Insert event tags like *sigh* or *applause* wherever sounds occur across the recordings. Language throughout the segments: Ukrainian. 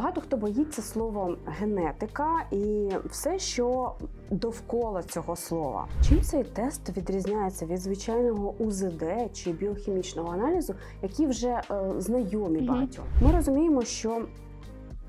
Багато хто боїться слова генетика і все, що довкола цього слова. Чим цей тест відрізняється від звичайного УЗД чи біохімічного аналізу, які вже е, знайомі Мгм. багатьом? Ми розуміємо, що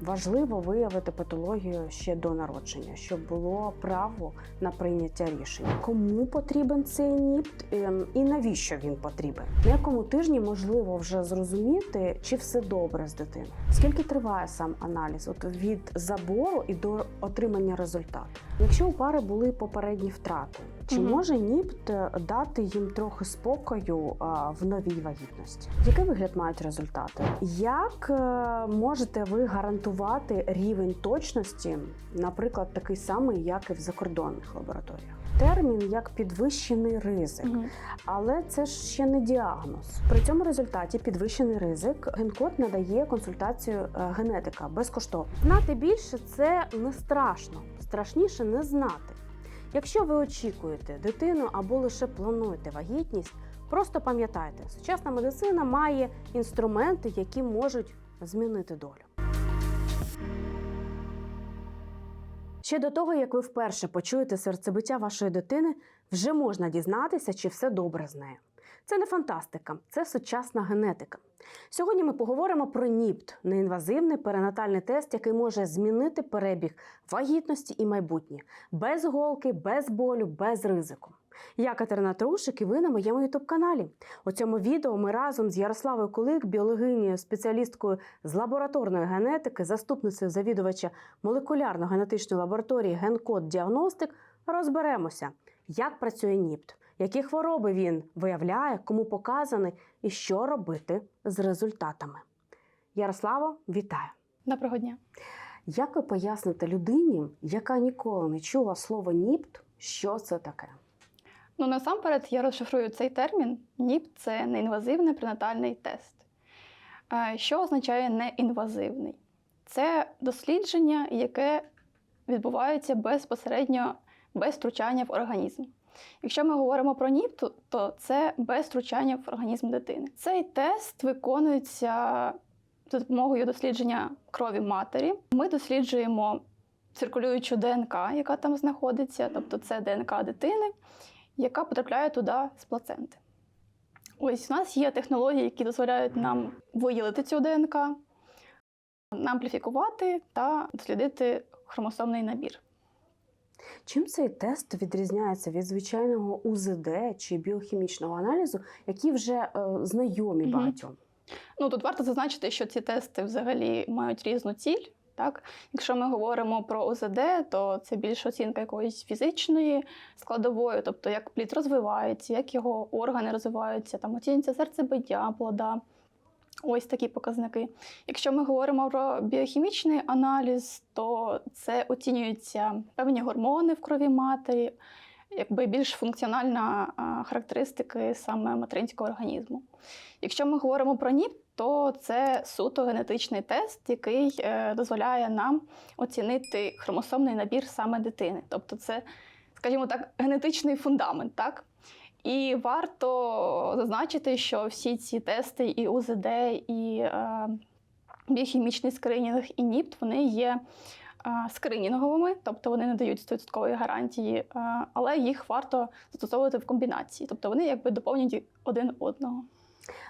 важливо виявити патологію ще до народження, щоб було право на прийняття рішень. Кому потрібен цей НІПТ ем, і навіщо він потрібен? На якому тижні можливо вже зрозуміти, чи все добре з дитиною? Скільки триває сам аналіз? От від забору і до отримання результату? Якщо у пари були попередні втрати, чи Мгм. може НІПТ дати їм трохи спокою а, в новій вагітності? Який вигляд мають результати? Як е, можете ви гарантувати рівень точності, наприклад, такий самий, як і в закордонних лабораторіях? Термін як підвищений ризик. Мгм. Але це ж ще не діагноз. При цьому результаті підвищений ризик. Генкод надає консультацію е, генетика безкоштовно. Знати більше це не страшно, страшніше не знати. Якщо ви очікуєте дитину або лише плануєте вагітність, просто пам'ятайте, сучасна медицина має інструменти, які можуть змінити долю. Ще до того, як ви вперше почуєте серцебиття вашої дитини, вже можна дізнатися, чи все добре з нею. Це не фантастика, це сучасна генетика. Сьогодні ми поговоримо про НІПТ неінвазивний перинатальний тест, який може змінити перебіг вагітності і майбутнє без голки, без болю, без ризику. Я Катерина Трушик і ви на моєму ютуб-каналі. У цьому відео ми разом з Ярославою Кулик, біологинею, спеціалісткою з лабораторної генетики, заступницею завідувача молекулярно-генетичної лабораторії Генкод Діагностик розберемося, як працює НІПТ, які хвороби він виявляє, кому показаний і що робити з результатами. Ярославо, вітаю! Доброго дня. Як ви поясните людині, яка ніколи не чула слово НІПТ, що це таке? Ну насамперед я розшифрую цей термін. НІП це неінвазивний пренатальний тест. Е, Що означає неінвазивний? Це дослідження, яке відбувається безпосередньо без втручання в організм. Якщо ми говоримо про НІП, то- це без втручання в організм дитини. Цей тест виконується за допомогою дослідження крові матері. Ми досліджуємо циркулюючу ДНК, яка там знаходиться, тобто це ДНК дитини, яка потрапляє туди з плаценти. Ось у нас є технології, які дозволяють нам виділити цю ДНК, ампліфікувати та дослідити хромосомний набір. Чим цей тест відрізняється від звичайного УЗД чи біохімічного аналізу, які вже е, знайомі Мгм. багатьом? Ну тут варто зазначити, що ці тести взагалі мають різну ціль. Так, якщо ми говоримо про ОЗД, то це більше оцінка якоїсь фізичної складової, тобто як плід розвивається, як його органи розвиваються, там оцінюється серцебиття плода. Ось такі показники. Якщо ми говоримо про біохімічний аналіз, то це оцінюються певні гормони в крові матері, якби більш функціональна а, характеристики саме материнського організму. Якщо ми говоримо про НІП, то це суто генетичний тест, який е, дозволяє нам оцінити хромосомний набір саме дитини. Тобто, це, скажімо так, генетичний фундамент. Так? І варто зазначити, що всі ці тести, і УЗД, і е, біохімічний скринінг, і НІПТ, вони є е, скринінговими, тобто вони не дають 100% гарантії, е, але їх варто застосовувати в комбінації, тобто вони якби доповнюють один одного.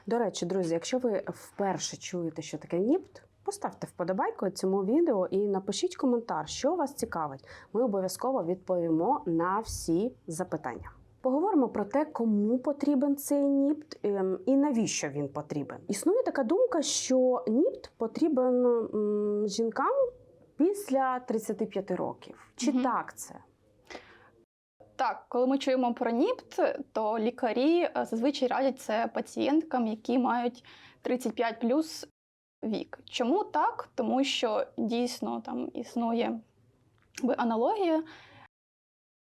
До речі, друзі, якщо ви вперше чуєте, що таке НІПТ, поставте вподобайку цьому відео і напишіть коментар, що вас цікавить. Ми обов'язково відповімо на всі запитання. Поговоримо про те, кому потрібен цей НІПТ ем, і навіщо він потрібен. Існує така думка, що НІПТ потрібен жінкам після 35 років. Чи Мгм. так це? Так, коли ми чуємо про НІПТ, то лікарі е, зазвичай радять це пацієнткам, які мають 35 плюс вік. Чому так? Тому що дійсно там існує аналогія,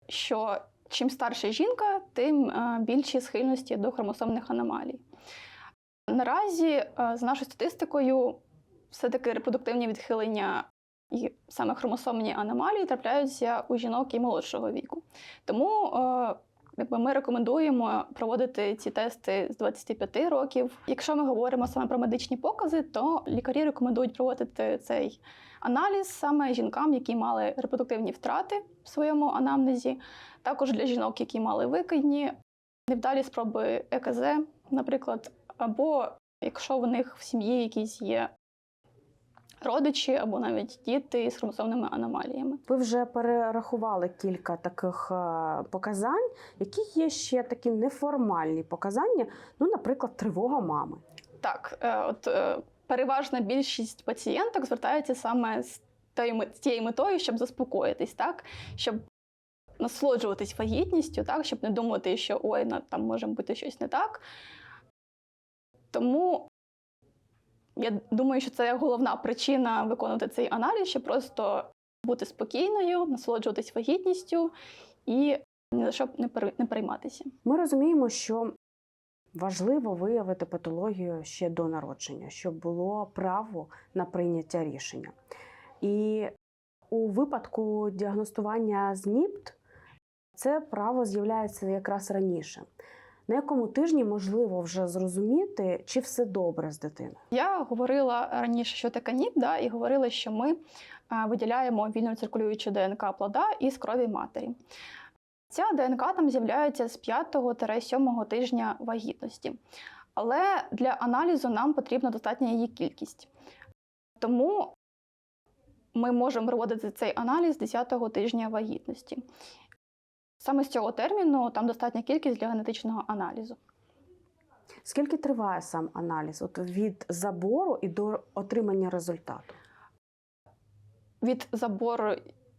що чим старша жінка, тим е, більші схильності до хромосомних аномалій. Наразі, е, за нашою статистикою, все-таки репродуктивні відхилення і саме хромосомні аномалії трапляються у жінок і молодшого віку. Тому е, Якби Ми рекомендуємо проводити ці тести з 25 років. Якщо ми говоримо саме про медичні покази, то лікарі рекомендують проводити цей аналіз саме жінкам, які мали репродуктивні втрати в своєму анамнезі, також для жінок, які мали викидні, невдалі спроби ЕКЗ, наприклад, або якщо в них в сім'ї якісь є родичі або навіть діти з хромосомними аномаліями. Ви вже перерахували кілька таких е, показань, які є ще такі неформальні показання, ну, наприклад, тривога мами. Так, е, от е, переважна більшість пацієнток звертаються саме з тією метою, щоб заспокоїтись, так щоб насолоджуватись вагітністю, так, щоб не думати, що ой, на- там може бути щось не так. Тому я думаю, що це головна причина виконувати цей аналіз, щоб просто бути спокійною, насолоджуватись вагітністю і ні за що не пере- не перейматися. Ми розуміємо, що важливо виявити патологію ще до народження, щоб було право на прийняття рішення. І у випадку діагностування з НІПТ це право з'являється якраз раніше. На якому тижні можливо вже зрозуміти, чи все добре з дитиною? Я говорила раніше, що таке НІП, да, і говорила, що ми е, виділяємо вільно циркулюючу ДНК плода із крові матері. Ця ДНК там з'являється з 5-7 тижня вагітності. Але для аналізу нам потрібна достатня її кількість. Тому ми можемо проводити цей аналіз 10-го тижня вагітності. Саме з цього терміну там достатня кількість для генетичного аналізу. Скільки триває сам аналіз? От від забору і до отримання результату? від забору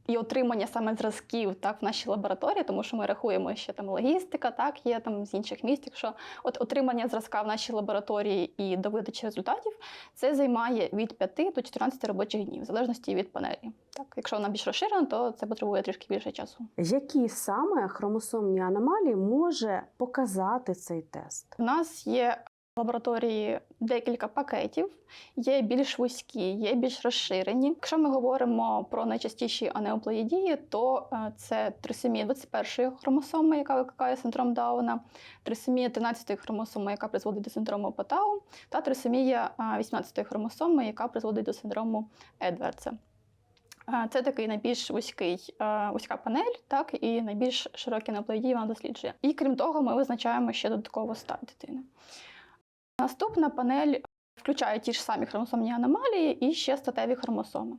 і отримання саме зразків так в нашій лабораторії, тому що ми рахуємо, що там логістика, так є там з інших міст. Якщо от отримання зразка в нашій лабораторії і до видачі результатів, це займає від 5 до 14 робочих днів, в залежності від панелі. Так, якщо вона більш розширена, то це потребує трішки більше часу. Які саме хромосомні аномалії може показати цей тест? У нас є в лабораторії декілька пакетів, є більш вузькі, є більш розширені. Якщо ми говоримо про найчастіші анеоплоїдії, то е, це трисомія 21-ї хромосоми, яка викликає синдром Дауна, трисомія 13-ї хромосоми, яка призводить до синдрому Патау, та трисомія е, 18 хромосоми, яка призводить до синдрому Едвардса. Е, Це такий найбільш вузький, е, вузька панель, так і найбільш широкі неоплоїдії вона досліджує. І крім того, ми визначаємо ще додатково стать дитини. Наступна панель включає ті ж самі хромосомні аномалії і ще статеві хромосоми.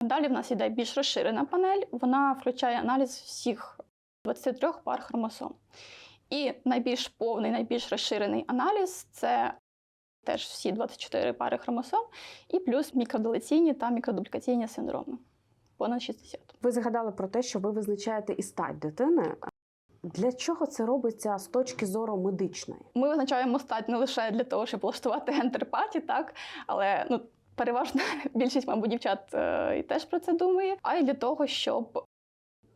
Далі в нас йде більш розширена панель, вона включає аналіз всіх 23 пар хромосом. І найбільш повний, найбільш розширений аналіз це теж всі 24 пари хромосом, і плюс мікродилаційні та мікродублікаційні синдроми. Понад 60. Ви згадали про те, що ви визначаєте і стать дитини. Для чого це робиться з точки зору медичної? Ми визначаємо стать не лише для того, щоб влаштувати гендер-паті, так, але ну, переважно *laughs* більшість, мабуть, дівчат е, теж про це думає, а й для того, щоб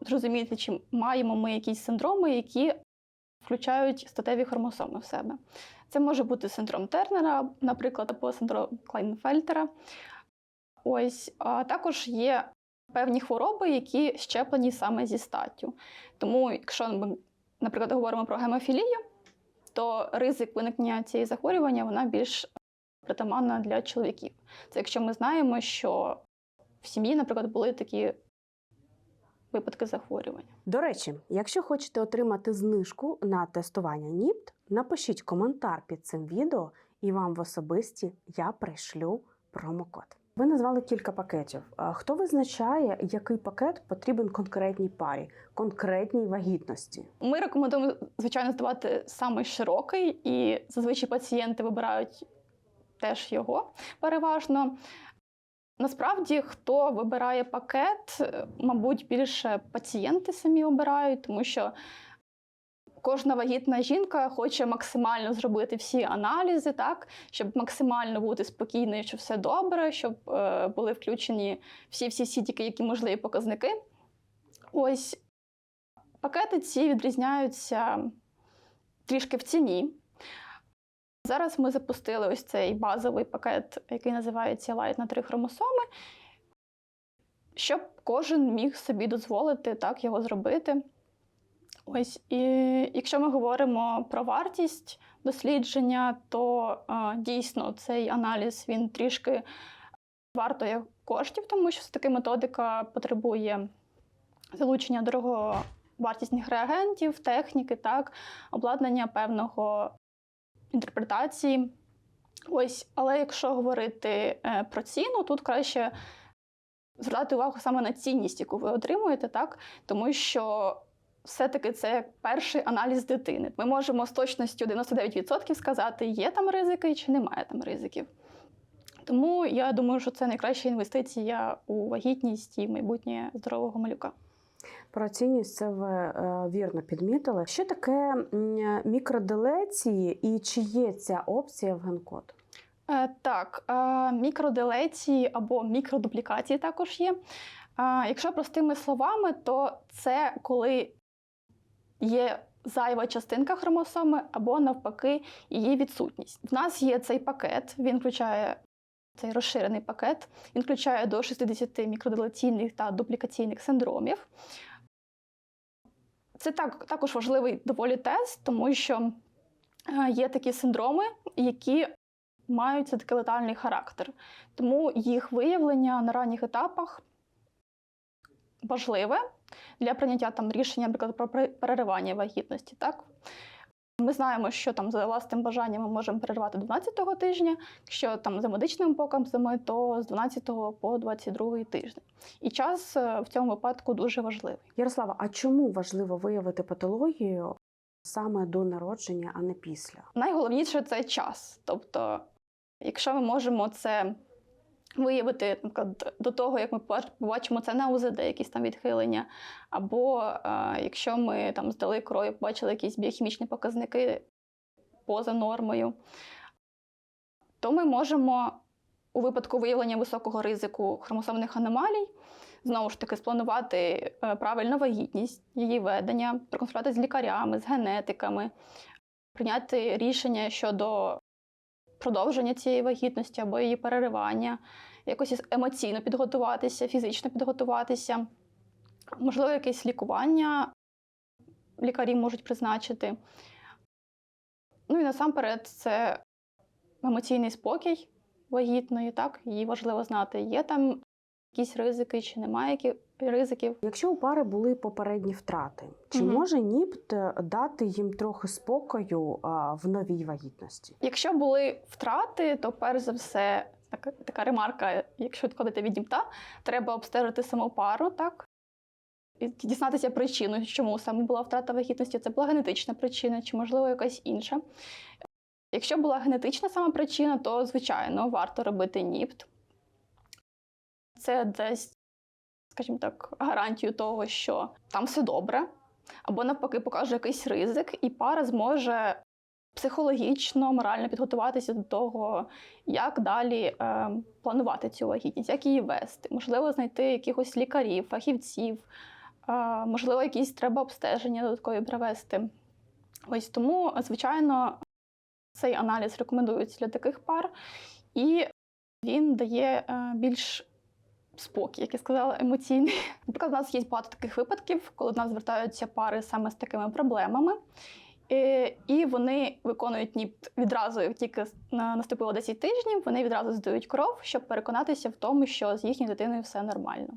зрозуміти, чи маємо ми якісь синдроми, які включають статеві хромосоми в себе. Це може бути синдром Тернера, наприклад, або синдром Клайнфельтера. Ось, а також є певні хвороби, які щеплені саме зі статтю. Тому, якщо ми, наприклад, говоримо про гемофілію, то ризик виникнення цієї захворювання вона більш притаманна для чоловіків. Це якщо ми знаємо, що в сім'ї, наприклад, були такі випадки захворювання. До речі, якщо хочете отримати знижку на тестування НІПТ, напишіть коментар під цим відео, і вам в особисті я прийшлю промокод. Ви назвали кілька пакетів. Хто визначає, який пакет потрібен конкретній парі, конкретній вагітності? Ми рекомендуємо, звичайно, здавати самий широкий, і зазвичай пацієнти вибирають теж його переважно. Насправді, хто вибирає пакет, мабуть, більше пацієнти самі обирають, тому що кожна вагітна жінка хоче максимально зробити всі аналізи, так, щоб максимально бути спокійною, що все добре, щоб е, були включені всі-всі всі тільки які можливі показники. Ось пакети ці відрізняються трішки в ціні. Зараз ми запустили ось цей базовий пакет, який називається Light на три хромосоми, щоб кожен міг собі дозволити так його зробити. Ось і якщо ми говоримо про вартість дослідження, то е, дійсно цей аналіз він трішки вартує коштів, тому що все-таки методика потребує залучення дороговартісних реагентів, техніки, так, обладнання певного інтерпретації. Ось, але якщо говорити е, про ціну, тут краще звертати увагу саме на цінність, яку ви отримуєте, так, тому що все-таки це як перший аналіз дитини. Ми можемо з точністю 99% сказати, є там ризики чи немає там ризиків. Тому я думаю, що це найкраща інвестиція у вагітність і майбутнє здорового малюка. Про цінність це ви е, вірно підмітили. Що таке мікроделеції і чи є ця опція в генкод? Е, так, е, мікроделеції або мікродуплікації також є. Якщо простими словами, то це коли є зайва частинка хромосоми або навпаки її відсутність. В нас є цей пакет, він включає цей розширений пакет, він включає до 60 мікроделеційних та дуплікаційних синдромів. Це так, також важливий доволі тест, тому що е, є такі синдроми, які мають все-таки летальний характер. Тому їх виявлення на ранніх етапах важливе для прийняття там рішення, наприклад, про переривання вагітності. Так? Ми знаємо, що там за власним бажанням ми можемо перервати 12-го тижня, якщо там за медичними показами, то з 12 по 22 тиждень. І час е, в цьому випадку дуже важливий. Ярослава, а чому важливо виявити патологію саме до народження, а не після? Найголовніше це час. Тобто, якщо ми можемо це виявити, наприклад, до того, як ми побачимо це на УЗД, якісь там відхилення, або е, якщо ми там здали кров побачили якісь біохімічні показники поза нормою, то ми можемо у випадку виявлення високого ризику хромосомних аномалій знову ж таки спланувати е, правильно вагітність, її ведення, проконсультувати з лікарями, з генетиками, прийняти рішення щодо продовження цієї вагітності або її переривання, якось емоційно підготуватися, фізично підготуватися, можливо, якесь лікування лікарі можуть призначити. Ну і насамперед, це емоційний спокій вагітної, так, їй важливо знати, є там якісь ризики чи немає які- ризиків. Якщо у пари були попередні втрати, чи Мгм. може НІПТ е, дати їм трохи спокою а, в новій вагітності? Якщо були втрати, то перш за все, така, така ремарка, якщо відходити від дімта, треба обстежити саму пару, так? І дізнатися причину, чому саме була втрата вагітності, це була генетична причина, чи, можливо, якась інша. Якщо була генетична сама причина, то, звичайно, варто робити НІПТ. Це дасть, скажімо так, гарантію того, що там все добре, або навпаки покаже якийсь ризик, і пара зможе психологічно, морально підготуватися до того, як далі е, планувати цю вагітність, як її вести. Можливо, знайти якихось лікарів, фахівців, е, можливо, якісь треба обстеження додаткові провести. Ось тому, звичайно, цей аналіз рекомендується для таких пар, і він дає е, більш спокій, як я сказала, емоційний. *laughs* Наприклад, у нас є багато таких випадків, коли до нас звертаються пари саме з такими проблемами. І вони виконують НІПТ відразу, як тільки на- наступило 10 тижнів, вони відразу здають кров, щоб переконатися в тому, що з їхньою дитиною все нормально.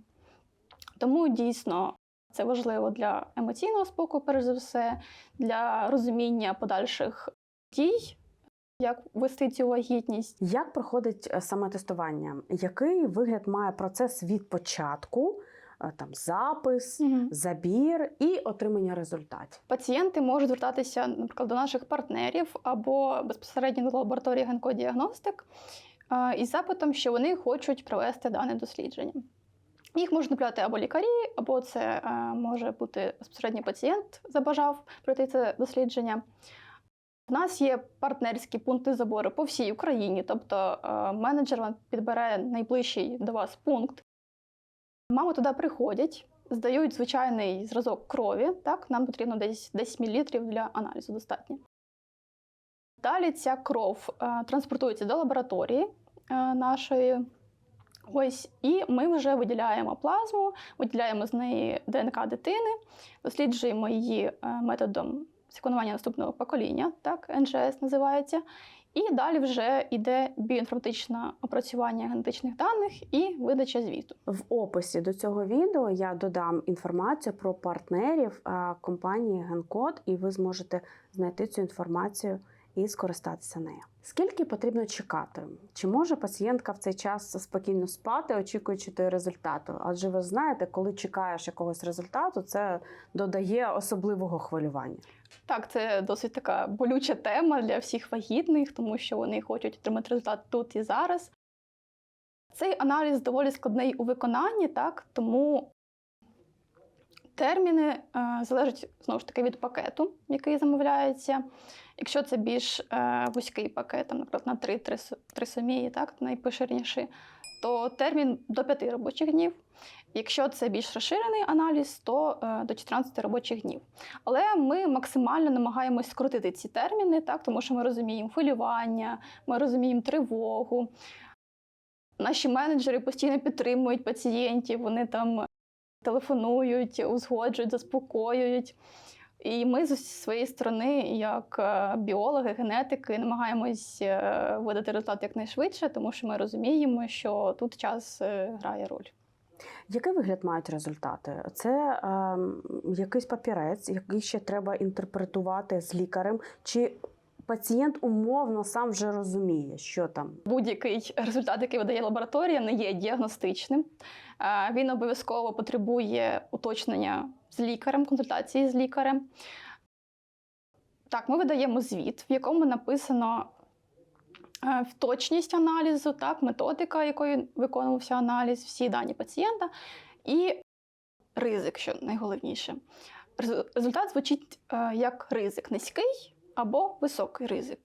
Тому дійсно це важливо для емоційного спокою, перш за все, для розуміння подальших дій, як вести цю вагітність. Як проходить е, саме тестування? Який вигляд має процес від початку, е, там запис, забір і отримання результатів? Пацієнти можуть звертатися, наприклад, до наших партнерів або безпосередньо до лабораторії генкодіагностик е, із запитом, що вони хочуть провести дане дослідження. Їх можуть направляти або лікарі, або це може бути безпосередньо пацієнт забажав пройти це дослідження. У нас є партнерські пункти забору по всій Україні, тобто е, менеджер вам підбере найближчий до вас пункт. Мами туди приходять, здають звичайний зразок крові. Так, нам потрібно десь 10 мл для аналізу достатньо. Далі ця кров е, транспортується до лабораторії е, нашої. Ось, і ми вже виділяємо плазму, виділяємо з неї ДНК дитини, досліджуємо її методом секвенування наступного покоління, так, НЖС називається. І далі вже йде біоінформатичне опрацювання генетичних даних і видача звіту. В описі до цього відео я додам інформацію про партнерів компанії Генкод, і ви зможете знайти цю інформацію і скористатися нею. Скільки потрібно чекати? Чи може пацієнтка в цей час спокійно спати, очікуючи той результату? Адже ви знаєте, коли чекаєш якогось результату, це додає особливого хвилювання. Так, це досить така болюча тема для всіх вагітних, тому що вони хочуть отримати результат тут і зараз. Цей аналіз доволі складний у виконанні, так, тому терміни е, залежать знову ж таки від пакету, який замовляється. Якщо це більш е, вузький пакет, там, наприклад, на 3 трисомії, так, найпоширеніший, то термін до 5 робочих днів. Якщо це більш розширений аналіз, то е, до 14 робочих днів. Але ми максимально намагаємось скоротити ці терміни, так, тому що ми розуміємо хвилювання, ми розуміємо тривогу. Наші менеджери постійно підтримують пацієнтів, вони там телефонують, узгоджують, заспокоюють. І ми з своєї сторони, як е, біологи, генетики, намагаємось е, видати результат якнайшвидше, тому що ми розуміємо, що тут час грає роль. Який вигляд мають результати? Це е, якийсь папірець, який ще треба інтерпретувати з лікарем, чи пацієнт умовно сам вже розуміє, що там. Будь-який результат, який видає лабораторія, не є діагностичним. Е, Він обов'язково потребує уточнення з лікарем, консультації з лікарем. Так, ми видаємо звіт, в якому написано е, точність аналізу, так, методика, якою виконувався аналіз, всі дані пацієнта, і ризик, що найголовніше. Результат звучить е, як ризик низький або високий ризик.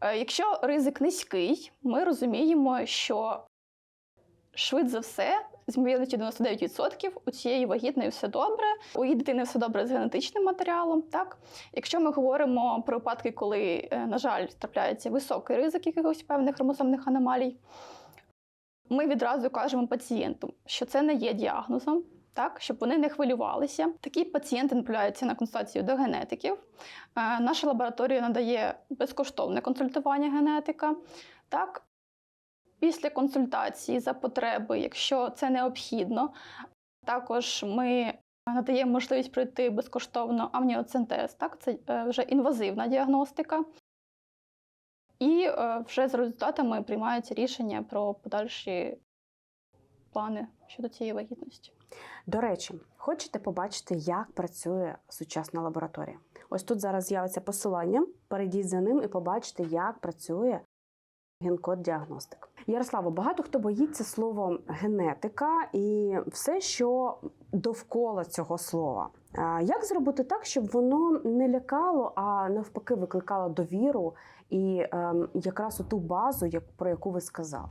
Е, Якщо ризик низький, ми розуміємо, що швидше за все, з ймовірністю 99% у цієї вагітної все добре, у її дитини все добре з генетичним матеріалом. Так? Якщо ми говоримо про випадки, коли, е, на жаль, трапляється високий ризик якихось певних хромосомних аномалій, ми відразу кажемо пацієнту, що це не є діагнозом. Так, щоб вони не хвилювалися. Такі пацієнти направляються на консультацію до генетиків. Е, Наша лабораторія надає безкоштовне консультування генетика. Так, після консультації за потреби, якщо це необхідно, також ми надаємо можливість пройти безкоштовно амніоцентез. Так, це е, вже інвазивна діагностика. І е, вже з результатами приймаються рішення про подальші плани щодо цієї вагітності. До речі, хочете побачити, як працює сучасна лабораторія? Ось тут зараз з'явиться посилання. Перейдіть за ним і побачите, як працює генкод діагностик. Ярославо, багато хто боїться слово генетика і все, що довкола цього слова. Як зробити так, щоб воно не лякало, а навпаки викликало довіру і ем, якраз ту базу, про яку ви сказали?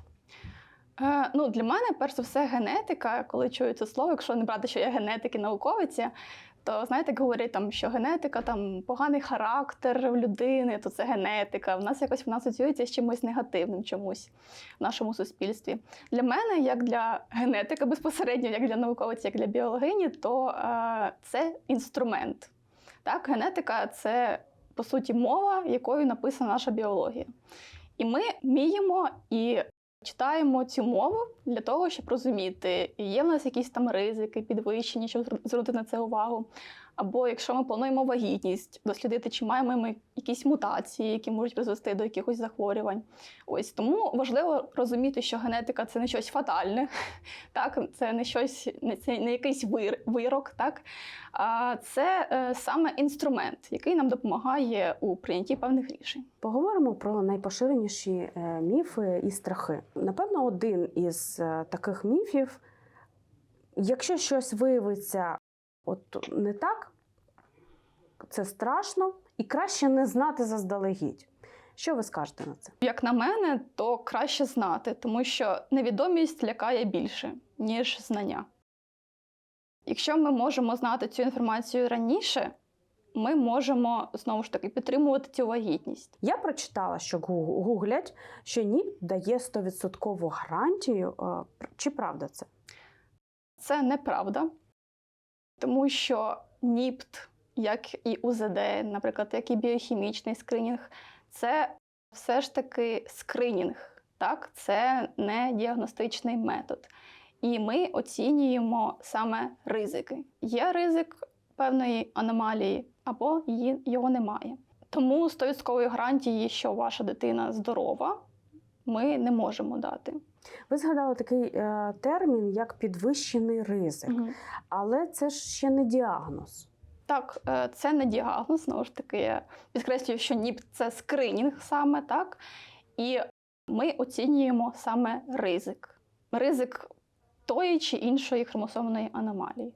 Е, ну, для мене, перш за все, генетика, коли чую це слово, якщо не брати, що я генетик і науковець, то знаєте, як говорять, там, що генетика там поганий характер в людини, то це генетика. В нас якось вона асоціюється з чимось негативним чомусь в нашому суспільстві. Для мене, як для генетика безпосередньо, як для науковця, як для біологині, то е, це інструмент. Так, генетика це по суті мова, якою написана наша біологія. І ми вміємо і читаємо цю мову для того, щоб розуміти, є в нас якісь там ризики, підвищення, щоб звернути на це увагу. Або якщо ми плануємо вагітність, дослідити, чи маємо ми якісь мутації, які можуть призвести до якихось захворювань. Ось тому важливо розуміти, що генетика це не щось фатальне, *laughs* так це не щось, не це не якийсь вир, вирок, так а це е, саме інструмент, який нам допомагає у прийнятті певних рішень. Поговоримо про найпоширеніші е, міфи і страхи. Напевно, один із е, таких міфів, якщо щось виявиться от не так, це страшно і краще не знати заздалегідь. Що ви скажете на це? Як на мене, то краще знати, тому що невідомість лякає більше, ніж знання. Якщо ми можемо знати цю інформацію раніше, ми можемо знову ж таки підтримувати цю вагітність. Я прочитала, що гуглять, що НІП дає 100% гарантію. Е, Чи правда це? Це неправда, тому що НІПТ, як і УЗД, наприклад, як і біохімічний скринінг, це все ж таки скринінг, так? це не діагностичний метод. І ми оцінюємо саме ризики. Є ризик певної аномалії, або її, його немає. Тому 100% гарантії, що ваша дитина здорова, ми не можемо дати. Ви згадали такий е, термін, як підвищений ризик, але це ж ще не діагноз. Так, е, це не діагноз, знову ж таки, я підкреслюю, що НІП це скринінг саме так. І ми оцінюємо саме ризик. Ризик тої чи іншої хромосомної аномалії.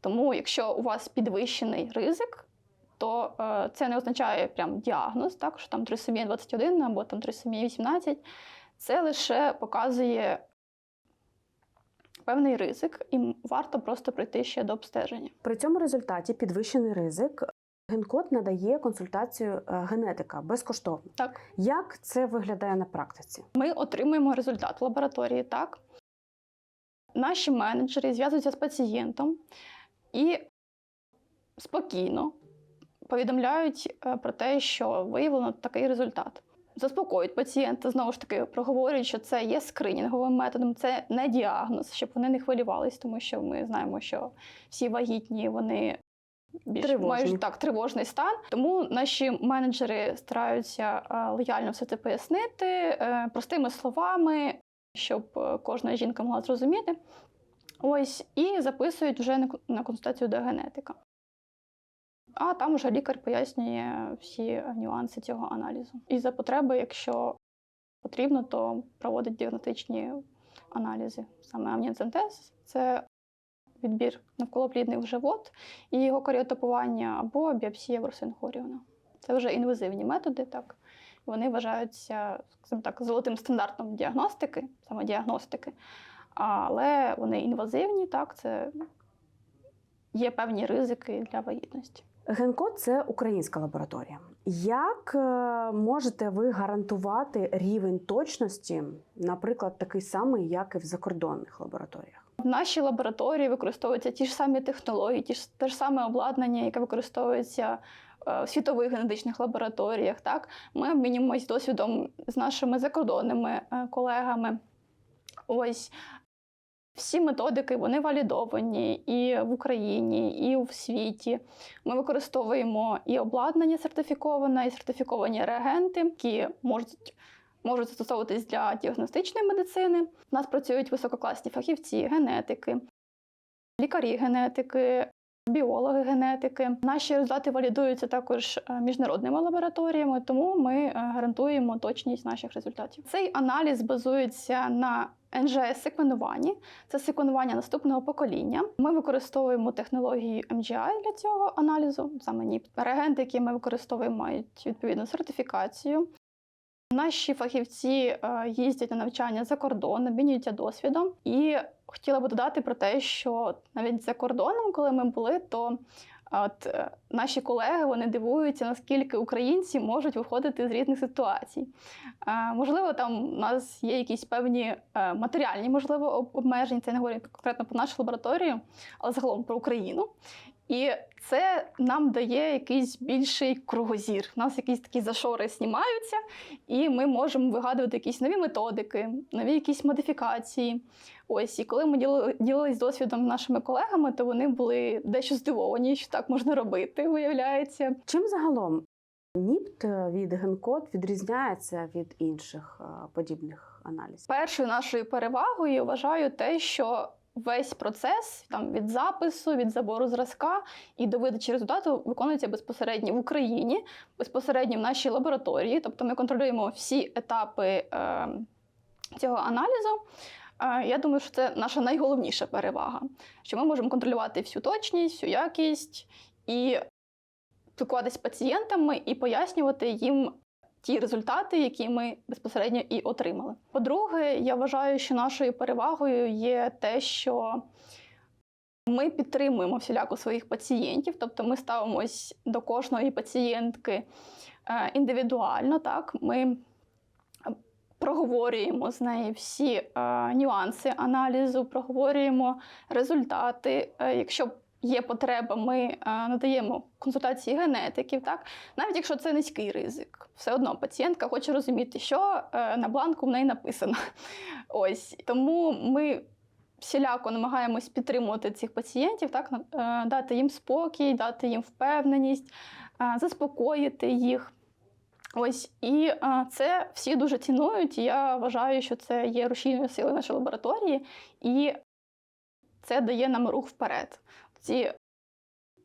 Тому, якщо у вас підвищений ризик, то е, це не означає прям діагноз, так, що там трисомія 21 або там трисомія 18. Це лише показує певний ризик, і варто просто прийти ще до обстеження. При цьому результаті підвищений ризик. Генкод надає консультацію е, генетика безкоштовно. Так. Як це виглядає на практиці? Ми отримуємо результат в лабораторії, так? Наші менеджери зв'язуються з пацієнтом і спокійно повідомляють е, про те, що виявлено такий результат. Заспокоюють пацієнта, знову ж таки, проговорюють, що це є скринінговим методом, це не діагноз, щоб вони не хвилювались, тому що ми знаємо, що всі вагітні вони більш мають так тривожний стан. Тому наші менеджери стараються е, лояльно все це пояснити е, простими словами, щоб е, кожна жінка могла зрозуміти. Ось і записують вже на консультацію до генетика. А там вже лікар пояснює всі нюанси цього аналізу. І за потреби, якщо потрібно, то проводить діагностичні аналізи. Саме амніоцентез – це відбір навколоплідних живот і його каріотипування або біопсія ворсин Хоріона. Це вже інвазивні методи, так. Вони вважаються, так, золотим стандартом діагностики, саме діагностики, але вони інвазивні, так, це є певні ризики для вагітності. Генкод це українська лабораторія. Як е, можете ви гарантувати рівень точності, наприклад, такий самий, як і в закордонних лабораторіях? В нашій лабораторії використовуються ті ж самі технології, ті ж те ж саме обладнання, яке використовується е, в світових генетичних лабораторіях. Так, ми обмінюємось досвідом з нашими закордонними е, колегами. Ось всі методики вони валідовані і в Україні, і в світі. Ми використовуємо і обладнання сертифіковане, і сертифіковані реагенти, які можуть можуть застосовуватись для діагностичної медицини. У нас працюють висококласні фахівці, генетики, лікарі генетики, біологи генетики. Наші результати валідуються також е, міжнародними лабораторіями, тому ми е, гарантуємо точність наших результатів. Цей аналіз базується на НЖС-секвенуванні. Це секвенування наступного покоління. Ми використовуємо технологію MGI для цього аналізу, саме НІП. Реагенти, які ми використовуємо, мають відповідну сертифікацію. Наші фахівці е, їздять на навчання за кордон, обмінюються досвідом. І хотіла би додати про те, що навіть за кордоном, коли ми були, то от е, наші колеги вони дивуються, наскільки українці можуть виходити з різних ситуацій. Е, Можливо, там у нас є якісь певні е, матеріальні, можливо, обмеження. Це я не говорю конкретно про нашу лабораторію, але загалом про Україну. І це нам дає якийсь більший кругозір. У нас якісь такі зашори знімаються, і ми можемо вигадувати якісь нові методики, нові якісь модифікації. Ось, і коли ми діли- ділились досвідом з нашими колегами, то вони були дещо здивовані, що так можна робити, виявляється. Чим загалом НІПТ від генкод відрізняється від інших е, подібних аналізів? Першою нашою перевагою вважаю те, що весь процес там від запису, від забору зразка і до видачі результату виконується безпосередньо в Україні, безпосередньо в нашій лабораторії. Тобто ми контролюємо всі етапи е, цього аналізу. Е, Я думаю, що це наша найголовніша перевага, що ми можемо контролювати всю точність, всю якість і спілкуватися з пацієнтами і пояснювати їм ті результати, які ми безпосередньо і отримали. По-друге, я вважаю, що нашою перевагою є те, що Ми підтримуємо всіляко своїх пацієнтів, тобто ми ставимось до кожної пацієнтки е, індивідуально. Так, ми проговорюємо з нею всі е, нюанси аналізу, проговорюємо результати. Е, якщо є потреба, ми е, надаємо консультації генетиків. Так, навіть якщо це низький ризик, все одно пацієнтка хоче розуміти, що е, на бланку в неї написано. *laughs* Ось тому ми всіляко намагаємось підтримувати цих пацієнтів, так е, дати їм спокій, дати їм впевненість, заспокоїти їх. Ось і це всі дуже цінують. Я вважаю, що це є рушійною силою нашої лабораторії, і це дає нам рух вперед. Ці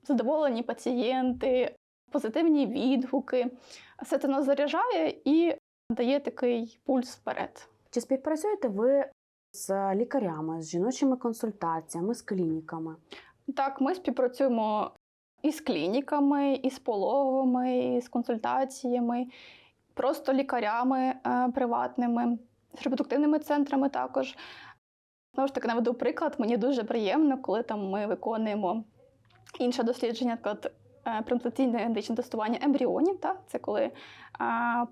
задоволені пацієнти, позитивні відгуки. Все це нас заряджає і дає такий пульс вперед. Чи співпрацюєте ви з лікарями, з жіночими консультаціями, з клініками? Так, ми співпрацюємо і з клініками, і з пологовими, і з консультаціями, просто лікарями е, приватними, з репродуктивними центрами також. Знову ж таки, наведу приклад. Мені дуже приємно, коли там ми виконуємо інше дослідження, наприклад, е, генетичне тестування ембріонів. Так? Це коли е,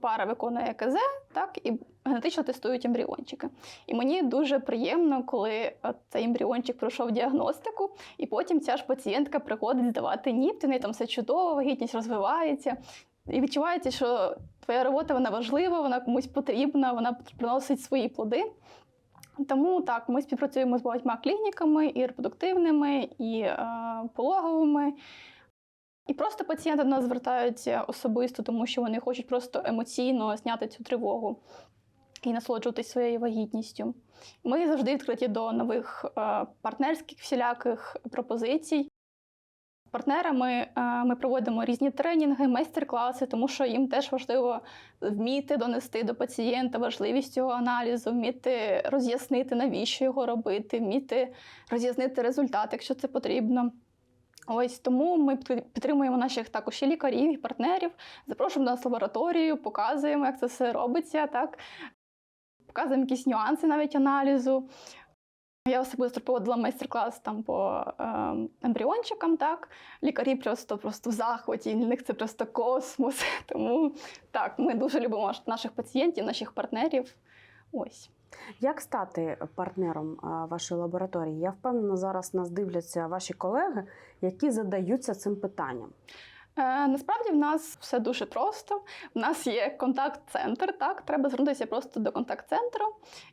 пара виконує КЗ так, і генетично тестують ембріончики. І мені дуже приємно, коли от цей ембріончик пройшов діагностику, і потім ця ж пацієнтка приходить здавати ніпти, в неї там все чудово, вагітність розвивається. І відчувається, що твоя робота вона важлива, вона комусь потрібна, вона приносить свої плоди. Тому так, ми співпрацюємо з багатьма клініками, і репродуктивними, і е, пологовими. І просто пацієнти до нас звертаються особисто, тому що вони хочуть просто емоційно зняти цю тривогу і насолоджуватись своєю вагітністю. Ми завжди відкриті до нових е, партнерських всіляких пропозицій. Партнерами е, ми проводимо різні тренінги, майстер-класи, тому що їм теж важливо вміти донести до пацієнта важливість цього аналізу, вміти роз'яснити, навіщо його робити, вміти роз'яснити результат, якщо це потрібно. Ось тому ми підтримуємо наших також і лікарів, і партнерів, запрошуємо нас в лабораторію, показуємо, як це все робиться, так? показуємо якісь нюанси навіть аналізу. Я особисто проводила майстер-клас там по е, ембріончикам, так. Лікарі просто, просто в захваті, для них це просто космос. *laughs* Тому так, ми дуже любимо наших пацієнтів, наших партнерів. Ось. Як стати партнером вашої лабораторії? Я впевнена, зараз нас дивляться ваші колеги, які задаються цим питанням. Е, насправді в нас все дуже просто. В нас є контакт-центр. Так, треба звернутися просто до контакт-центру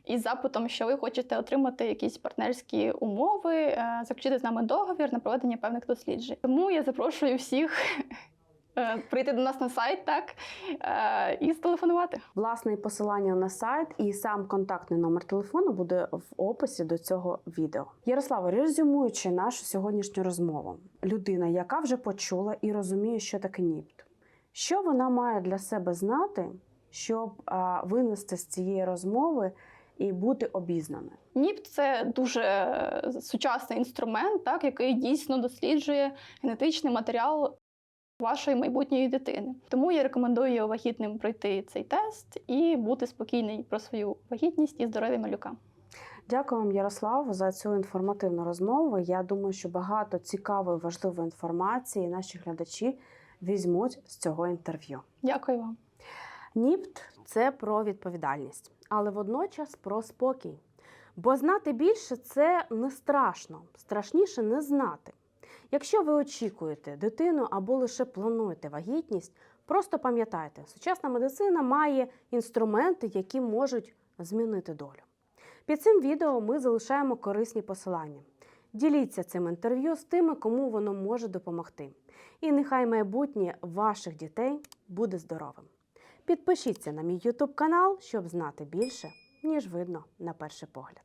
із запитом, що ви хочете отримати якісь партнерські умови, е, заключити з нами договір на проведення певних досліджень. Тому я запрошую всіх прийти до нас на сайт, так е, і зтелефонувати. Власне, і посилання на сайт і сам контактний номер телефону буде в описі до цього відео. Ярослава, резюмуючи нашу сьогоднішню розмову, людина, яка вже почула і розуміє, що таке НІПТ, що вона має для себе знати, щоб винести з цієї розмови і бути обізнаною. НІПТ це дуже е, сучасний інструмент, так, який дійсно досліджує генетичний матеріал вашої майбутньої дитини. Тому я рекомендую вагітним пройти цей тест і бути спокійний про свою вагітність і здоров'я малюка. Дякую вам, Ярослав, за цю інформативну розмову. Я думаю, що багато цікавої, важливої інформації наші глядачі візьмуть з цього інтерв'ю. Дякую вам. НІПТ це про відповідальність, але водночас про спокій. Бо знати більше це не страшно, страшніше не знати. Якщо ви очікуєте дитину або лише плануєте вагітність, просто пам'ятайте, сучасна медицина має інструменти, які можуть змінити долю. Під цим відео ми залишаємо корисні посилання. Діліться цим інтерв'ю з тими, кому воно може допомогти. І нехай майбутнє ваших дітей буде здоровим. Підпишіться на мій YouTube канал, щоб знати більше, ніж видно на перший погляд.